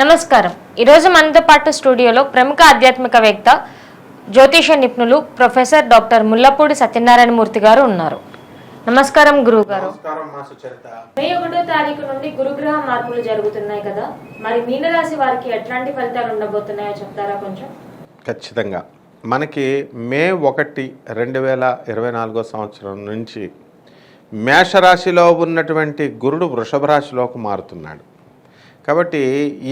నమస్కారం. ఈరోజు మనతో పాటు స్టూడియోలో ప్రముఖ ఆధ్యాత్మికవేత్త జ్యోతిష నిపుణులు ప్రొఫెసర్ డాక్టర్ ముల్లపూడి సత్యనారాయణ మూర్తి గారు ఉన్నారు. నమస్కారం గురువు గారు నమస్కారం మా సుచరిత. మే ఒకటో తారీఖు నుండి గురుగ్రహ మార్పులు జరుగుతున్నాయి కదా? మరి మీనరాశి వారికి ఎట్లాంటి ఫలితాలు ఉండబోతున్నాయో చెప్తారా కొంచెం? ఖచ్చితంగా. మనకి మే ఒకటి రెండు వేల ఇరవై నాలుగో సంవత్సరం నుంచి మేషరాశిలో ఉన్నటువంటి గురుడు వృషభ రాశిలోకి మారుతున్నాడు. కాబట్టి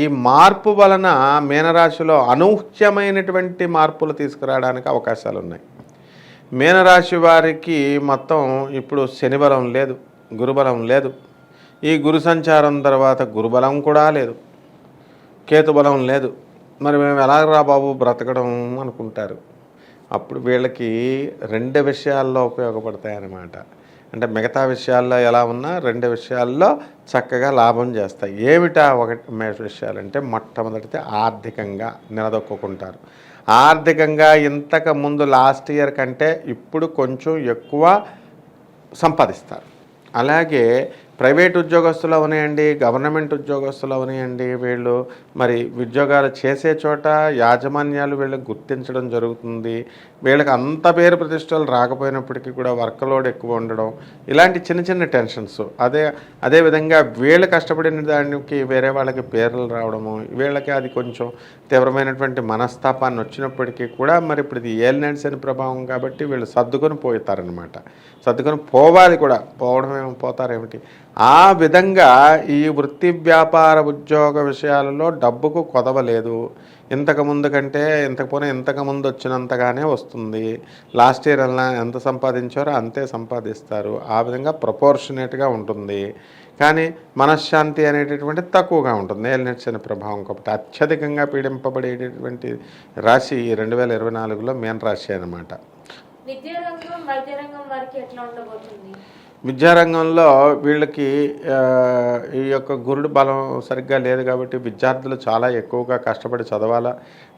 ఈ మార్పు వలన మీనరాశిలో అనూహ్యమైనటువంటి మార్పులు తీసుకురావడానికి అవకాశాలు ఉన్నాయి మీనరాశి వారికి మొత్తం ఇప్పుడు శనిబలం లేదు గురుబలం లేదు. ఈ గురు సంచారం తర్వాత గురుబలం కూడా లేదు. కేతుబలం లేదు. మరి మేము ఎలాగరా బాబు బ్రతకడం అనుకుంటారు. అప్పుడు వీళ్ళకి రెండు విషయాల్లో ఉపయోగపడతాయి అన్నమాట అంటే మిగతా విషయాల్లో ఎలా ఉన్నా రెండు విషయాల్లో చక్కగా లాభం చేస్తాయి. ఏమిటా ఒకటి విషయాలంటే మొట్టమొదటిది ఆర్థికంగా నిలదొక్కుంటారు ఆర్థికంగా ఇంతకు ముందు లాస్ట్ ఇయర్ కంటే ఇప్పుడు కొంచెం ఎక్కువ సంపాదిస్తారు. అలాగే ప్రైవేట్ ఉద్యోగస్తులు అవనియండి గవర్నమెంట్ ఉద్యోగస్తులు అవనియండి వీళ్ళు మరి ఉద్యోగాలు చేసే చోట యాజమాన్యాలు వీళ్ళకి గుర్తించడం జరుగుతుంది. వీళ్ళకి అంత పేరు ప్రతిష్టలు రాకపోయినప్పటికీ కూడా వర్క్ లోడ్ ఎక్కువ ఉండడం ఇలాంటి చిన్న చిన్న టెన్షన్స్. అదే అదేవిధంగా వీళ్ళు కష్టపడిన దానికి వేరే వాళ్ళకి పేర్లు రావడము వీళ్ళకి అది కొంచెం తీవ్రమైనటువంటి మనస్తాపాన్ని వచ్చినప్పటికీ కూడా మరి ఇప్పుడు ఇది ఏలినెన్స్ అని ప్రభావం కాబట్టి వీళ్ళు సర్దుకొని పోతారనమాట సర్దుకొని పోవాలి కూడా. పోవడం ఏమో పోతారేమిటి? ఆ విధంగా ఈ వృత్తి వ్యాపార ఉద్యోగ విషయాలలో డబ్బుకు కొదవలేదు ఇంతకు ముందు కంటే ఇంతకుపోయినా ఇంతకుముందు ఇంతకు ముందు వచ్చినంతగానే వస్తుంది. లాస్ట్ ఇయర్ అలా ఎంత సంపాదించారో అంతే సంపాదిస్తారు. ఆ విధంగా ప్రపోర్షనేట్గా ఉంటుంది. కానీ మనశ్శాంతి అనేటటువంటి తక్కువగా ఉంటుంది. ఏలినట్స్ అనే ప్రభావం కాబట్టి అత్యధికంగా పీడింపబడేటటువంటి రాశి రెండు వేల ఇరవై నాలుగులో మేన్ రాశి అనమాట విద్యారంగంలో వీళ్ళకి ఈ యొక్క గురుడు బలం సరిగ్గా లేదు కాబట్టి విద్యార్థులు చాలా ఎక్కువగా కష్టపడి చదవాలా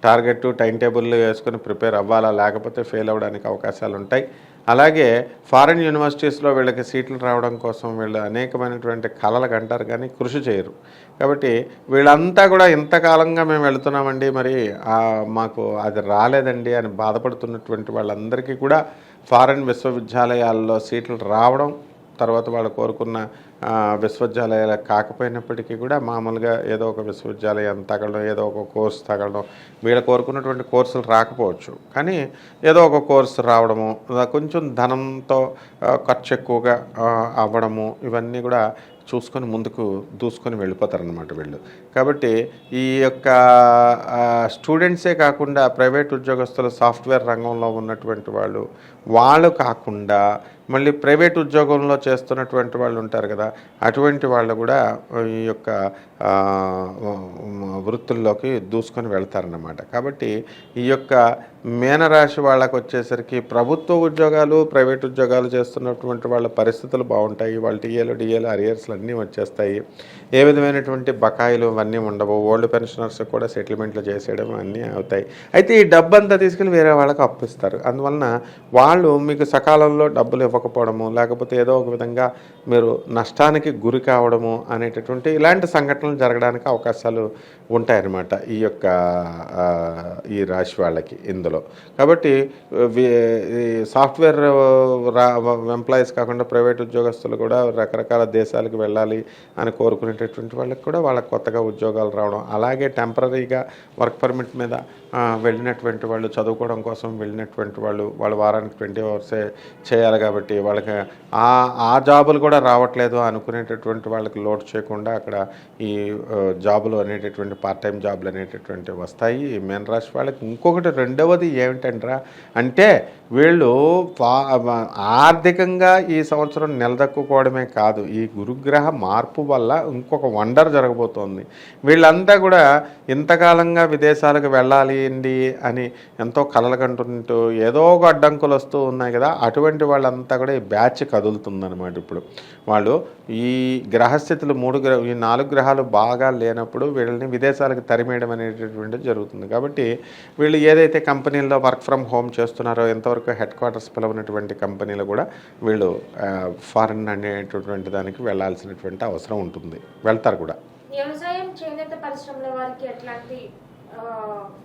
టార్గెట్ టైం టేబుల్ వేసుకొని ప్రిపేర్ అవ్వాలా లేకపోతే ఫెయిల్ అవ్వడానికి అవకాశాలు ఉంటాయి. అలాగే ఫారిన్ యూనివర్సిటీస్లో వీళ్ళకి సీట్లు రావడం కోసం వీళ్ళు అనేకమైనటువంటి కళలకు కంటారు కానీ కృషి చేయరు. కాబట్టి వీళ్ళంతా కూడా ఇంతకాలంగా మేము వెళుతున్నామండి మరి మాకు అది రాలేదండి అని బాధపడుతున్నటువంటి వాళ్ళందరికీ కూడా ఫారిన్ విశ్వవిద్యాలయాల్లో సీట్లు రావడం తర్వాత వాళ్ళు కోరుకున్న విశ్వవిద్యాలయాలు కాకపోయినప్పటికీ కూడా మామూలుగా ఏదో ఒక విశ్వవిద్యాలయం తగలడం ఏదో ఒక కోర్సు తగలడం వీళ్ళు కోరుకున్నటువంటి కోర్సులు రాకపోవచ్చు. కానీ ఏదో ఒక కోర్సు రావడము కొంచెం ధనంతో ఖర్చు ఎక్కువగా అవ్వడము ఇవన్నీ కూడా చూసుకొని ముందుకు దూసుకొని వెళ్ళిపోతారనమాట వీళ్ళు. కాబట్టి ఈ యొక్క స్టూడెంట్సే కాకుండా ప్రైవేట్ ఉద్యోగస్తులు సాఫ్ట్వేర్ రంగంలో ఉన్నటువంటి వాళ్ళు వాళ్ళు కాకుండా మళ్ళీ ప్రైవేట్ ఉద్యోగంలో చేస్తున్నటువంటి వాళ్ళు ఉంటారు కదా అటువంటి వాళ్ళు కూడా ఈ యొక్క వృత్తుల్లోకి దూసుకొని వెళ్తారన్నమాట. కాబట్టి ఈ యొక్క మీనరాశి వాళ్ళకు వచ్చేసరికి ప్రభుత్వ ఉద్యోగాలు ప్రైవేట్ ఉద్యోగాలు చేస్తున్నటువంటి వాళ్ళ పరిస్థితులు బాగుంటాయి. వాళ్ళ టీఏలు డిఏలు అరియర్స్లు అన్నీ వచ్చేస్తాయి. ఏ విధమైనటువంటి బకాయిలు అవన్నీ ఉండవు. ఓల్డ్ పెన్షనర్స్ కూడా సెటిల్మెంట్లు చేసేయడం అన్నీ అవుతాయి. అయితే ఈ డబ్బు అంతా తీసుకెళ్ళి వేరే వాళ్ళకి అప్పిస్తారు అందువలన వాళ్ళు మీకు సకాలంలో డబ్బులు అవ్వకపోవడము లేకపోతే ఏదో ఒక విధంగా మీరు నష్టానికి గురి కావడము అనేటటువంటి ఇలాంటి సంఘటనలు జరగడానికి అవకాశాలు ఉంటాయన్నమాట ఈ యొక్క ఈ రాశి వాళ్ళకి ఇందులో. కాబట్టి సాఫ్ట్వేర్ రా ఎంప్లాయీస్ కాకుండా ప్రైవేట్ ఉద్యోగస్తులు కూడా రకరకాల దేశాలకు వెళ్ళాలి అని కోరుకునేటటువంటి వాళ్ళకి కూడా వాళ్ళకి కొత్తగా ఉద్యోగాలు రావడం అలాగే టెంపరీగా వర్క్ పర్మిట్ మీద వెళ్ళినటువంటి వాళ్ళు చదువుకోవడం కోసం వెళ్ళినటువంటి వాళ్ళు వాళ్ళు వారానికి ట్వంటీ అవర్సే చేయాలి కాబట్టి వాళ్ళకి ఆ ఆ జాబులు కూడా రావట్లేదు అనుకునేటటువంటి వాళ్ళకి లోడ్ చేయకుండా అక్కడ ఈ జాబులు అనేటటువంటి పార్ట్ టైం జాబులు అనేటటువంటి వస్తాయి. ఈ మేన్ రాశి వాళ్ళకి ఇంకొకటి రెండవది ఏమిటంటారా అంటే వీళ్ళు ఆర్థికంగా ఈ సంవత్సరం నిలదొక్కుకోవడమే కాదు. ఈ గురుగ్రహ మార్పు వల్ల ఇంకొక వండర్ జరగబోతోంది. వీళ్ళంతా కూడా ఇంతకాలంగా విదేశాలకు వెళ్ళాలి అండి అని ఎంతో కలలు కంటుంటూ ఏదో ఒక అడ్డంకులు వస్తూ ఉన్నాయి కదా. అటువంటి వాళ్ళంతా కూడా ఈ బ్యాచ్ కదులుతుందనమాట ఇప్పుడు. వాళ్ళు ఈ గ్రహస్థితులు మూడు గ్రహ ఈ నాలుగు గ్రహాలు బాగా లేనప్పుడు వీళ్ళని విదేశాలకు తరిమేయడం అనేటటువంటిది జరుగుతుంది. కాబట్టి వీళ్ళు ఏదైతే కంపెనీల్లో వర్క్ ఫ్రమ్ హోమ్ చేస్తున్నారో ఎంతవరకు హెడ్ క్వార్టర్స్ పిలవనటువంటి కంపెనీలు కూడా వీళ్ళు ఫారిన్ అనేటటువంటి దానికి వెళ్ళాల్సినటువంటి అవసరం ఉంటుంది. వెళ్తారు కూడా. వ్యవసాయం చేనేత పరిశ్రమల వారికి ఎట్లాంటి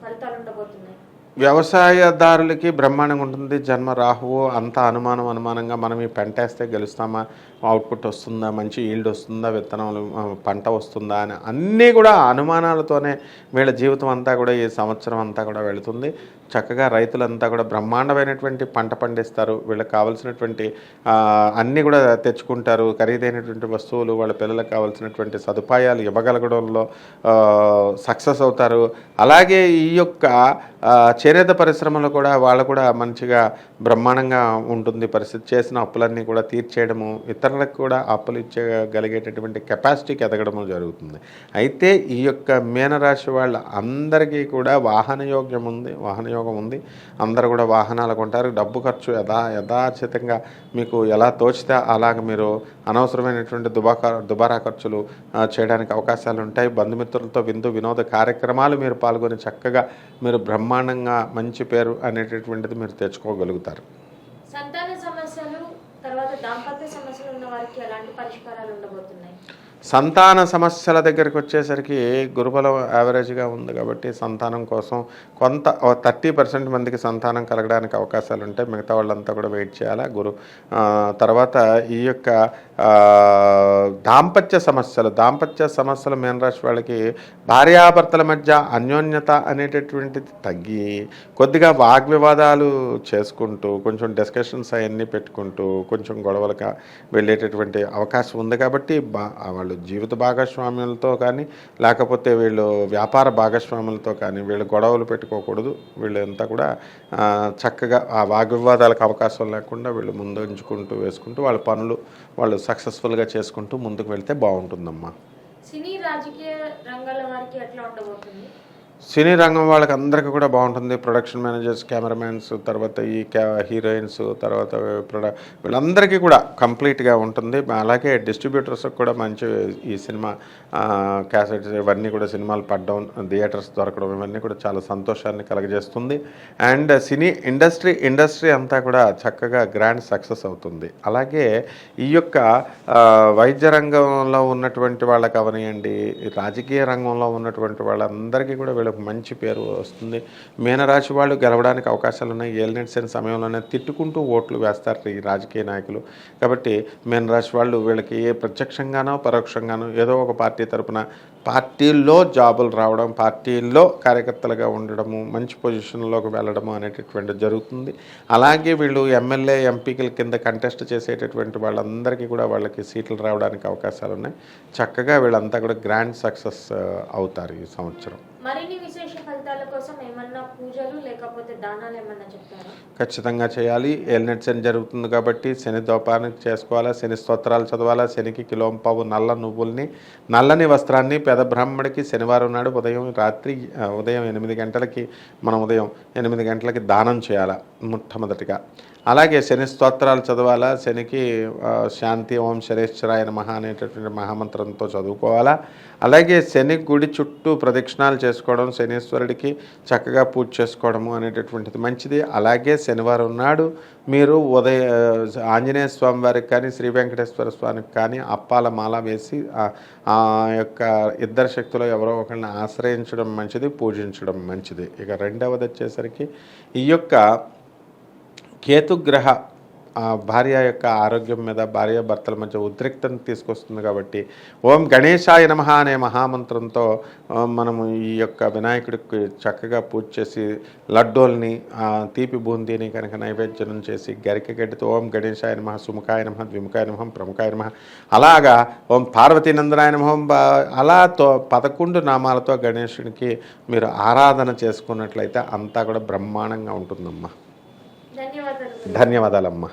ఫలితాలు ఉండబోతున్నాయి? వ్యవసాయదారులకి బ్రహ్మాండంగా ఉంటుంది. జన్మ రాహువు అంత అనుమానం అనుమానంగా మనం ఈ పెంటేస్తే గెలుస్తామా? అవుట్పుట్ వస్తుందా మంచి ఈల్డ్ వస్తుందా విత్తనాలు పంట వస్తుందా అని అన్నీ కూడా అనుమానాలతోనే వీళ్ళ జీవితం అంతా కూడా ఈ సంవత్సరం అంతా కూడా వెళుతుంది. చక్కగా రైతులంతా కూడా బ్రహ్మాండమైనటువంటి పంట పండిస్తారు. వీళ్ళకి కావాల్సినటువంటి అన్నీ కూడా తెచ్చుకుంటారు. ఖరీదైనటువంటి వస్తువులు వాళ్ళ పిల్లలకు కావాల్సినటువంటి సదుపాయాలు ఇవ్వగలగడంలో సక్సెస్ అవుతారు. అలాగే ఈ యొక్క చేనేత పరిశ్రమలో కూడా వాళ్ళు కూడా మంచిగా బ్రహ్మాండంగా ఉంటుంది. పరిస్థితి చేసిన అప్పులన్నీ కూడా తీర్చేయడము ఇతర ఇతరులకు కూడా అప్పులు ఇచ్చగలిగేటటువంటి కెపాసిటీకి ఎదగడము జరుగుతుంది. అయితే ఈ యొక్క మీనరాశి వాళ్ళ అందరికీ కూడా వాహన యోగ్యం ఉంది వాహన యోగం ఉంది. అందరు కూడా వాహనాలు కొంటారు. డబ్బు ఖర్చు యథా యథాచితంగా మీకు ఎలా తోచితే అలాగ మీరు అనవసరమైనటువంటి దుబాకా దుబారా ఖర్చులు చేయడానికి అవకాశాలు ఉంటాయి. బంధుమిత్రులతో విందు వినోద కార్యక్రమాలు మీరు పాల్గొని చక్కగా మీరు బ్రహ్మాండంగా మంచి పేరు అనేటటువంటిది మీరు తెచ్చుకోగలుగుతారు. సంతాన సమస్యలు తర్వాత దాంపత్య సమస్యలు ఉన్న వారికి ఎలాంటి పరిష్కారాలు ఉండబోతున్నాయి? సంతాన సమస్యల దగ్గరికి వచ్చేసరికి గురుబలం యావరేజ్గా ఉంది కాబట్టి సంతానం కోసం కొంత థర్టీ పర్సెంట్ మందికి సంతానం కలగడానికి అవకాశాలు ఉంటాయి మిగతా వాళ్ళంతా కూడా వెయిట్ చేయాలా? గురు తర్వాత ఈ యొక్క దాంపత్య సమస్యలు దాంపత్య సమస్యలు మీనరాశి వాళ్ళకి భార్యాభర్తల మధ్య అన్యోన్యత అనేటటువంటిది తగ్గి కొద్దిగా వాగ్వివాదాలు చేసుకుంటూ కొంచెం డిస్కషన్స్ అవన్నీ పెట్టుకుంటూ కొంచెం గొడవలుగా వెళ్ళేటటువంటి అవకాశం ఉంది కాబట్టి వాళ్ళు జీవిత భాగస్వామ్యులతో కానీ లేకపోతే వీళ్ళు వ్యాపార భాగస్వాములతో కానీ వీళ్ళు గొడవలు పెట్టుకోకూడదు. వీళ్ళంతా కూడా చక్కగా ఆ వాగ్వివాదాలకు అవకాశం లేకుండా వీళ్ళు ముందుంచుకుంటూ వేసుకుంటూ వాళ్ళ పనులు వాళ్ళు సక్సెస్ఫుల్గా చేసుకుంటూ ముందుకు వెళ్తే బాగుంటుందమ్మా. సినీ రాజకీయ రంగాల వారికి ఎట్లా ఉండబోతుంది? సినీ రంగం వాళ్ళకి అందరికీ కూడా బాగుంటుంది. ప్రొడక్షన్ మేనేజర్స్ కెమెరామెన్స్ తర్వాత ఈ క్యా హీరోయిన్స్ తర్వాత ప్రొడ వీళ్ళందరికీ కూడా కంప్లీట్గా ఉంటుంది. అలాగే డిస్ట్రిబ్యూటర్స్ కూడా మంచి ఈ సినిమా క్యాసెట్స్ ఇవన్నీ కూడా సినిమాలు పడడం థియేటర్స్ దొరకడం ఇవన్నీ కూడా చాలా సంతోషాన్ని కలగజేస్తుంది. అండ్ సినీ ఇండస్ట్రీ ఇండస్ట్రీ అంతా కూడా చక్కగా గ్రాండ్ సక్సెస్ అవుతుంది. అలాగే ఈ యొక్క వైద్య రంగంలో ఉన్నటువంటి వాళ్ళకి అవనియండి రాజకీయ రంగంలో ఉన్నటువంటి వాళ్ళందరికీ కూడా వీళ్ళకి మంచి పేరు వస్తుంది. మీనరాశి వాళ్ళు గెలవడానికి అవకాశాలు ఉన్నాయి. ఏలినెట్స్ అయిన సమయంలోనే తిట్టుకుంటూ ఓట్లు వేస్తారు ఈ రాజకీయ నాయకులు. కాబట్టి మీనరాశి వాళ్ళు వీళ్ళకి ఏ ప్రత్యక్షంగానో పరోక్షంగానో ఏదో ఒక పార్టీ తరపున పార్టీల్లో జాబులు రావడం పార్టీల్లో కార్యకర్తలుగా ఉండడము మంచి పొజిషన్లోకి వెళ్ళడము అనేటటువంటి జరుగుతుంది. అలాగే వీళ్ళు ఎమ్మెల్యే ఎంపీల కింద కంటెస్ట్ చేసేటటువంటి వాళ్ళందరికీ కూడా వాళ్ళకి సీట్లు రావడానికి అవకాశాలు ఉన్నాయి చక్కగా వీళ్ళంతా కూడా గ్రాండ్ సక్సెస్ అవుతారు ఈ సంవత్సరం మరిన్ని విశేష ఫలితాల కోసం ఏమన్నా పూజలు లేకపోతే దానాలు ఏమన్నా చెప్తారా? ఖచ్చితంగా చేయాలి. ఎల్నెట్ శని జరుగుతుంది కాబట్టి శని దోపానికి చేసుకోవాలా శని స్తోత్రాలు చదవాలా శనికి కిలోంపావు నల్ల నువ్వుల్ని నల్లని వస్త్రాన్ని పెద బ్రాహ్మడికి శనివారం నాడు ఉదయం రాత్రి ఉదయం ఎనిమిది గంటలకి మనం ఉదయం ఎనిమిది గంటలకి దానం చేయాలా మొట్టమొదటిగా. అలాగే శని స్తోత్రాలు చదవాలా శనికి శాంతి ఓం శరేశ్వరాయన మహా అనేటటువంటి మహామంత్రంతో చదువుకోవాలా. అలాగే శని గుడి చుట్టూ ప్రదక్షిణాలు చేసుకోవడం శనీశ్వరుడికి చక్కగా పూజ చేసుకోవడము అనేటటువంటిది మంచిది. అలాగే శనివారం నాడు మీరు ఉదయ ఆంజనేయ స్వామి వారికి కానీ శ్రీ వెంకటేశ్వర స్వామికి కానీ అప్పాల మాల వేసి ఆ- ఆ యొక్క ఇద్దరు శక్తులు ఎవరో ఒకరిని ఆశ్రయించడం మంచిది పూజించడం మంచిది. ఇక రెండవది వచ్చేసరికి ఈ యొక్క కేతుగ్రహ భార్య యొక్క ఆరోగ్యం మీద భార్య భర్తల మధ్య ఉద్రిక్తను తీసుకొస్తుంది కాబట్టి ఓం గణేశాయ నమ అనే మహామంత్రంతో మనము ఈ యొక్క వినాయకుడికి చక్కగా పూజ చేసి లడ్డోల్ని తీపి బూందీని కనుక నైవేద్యం చేసి గరిక గడ్డితో ఓం గణేశాయ నమ సుముఖాయ నమ ద్విముఖాయ నమ ప్రముఖాయ నమ అలాగా ఓం పార్వతీనందనాయ నమః బా- అలా తో పదకొండు నామాలతో గణేశునికి మీరు ఆరాధన చేసుకున్నట్లయితే అంతా కూడా బ్రహ్మాండంగా ఉంటుందమ్మా. ధన్యవాదాలమ్మా.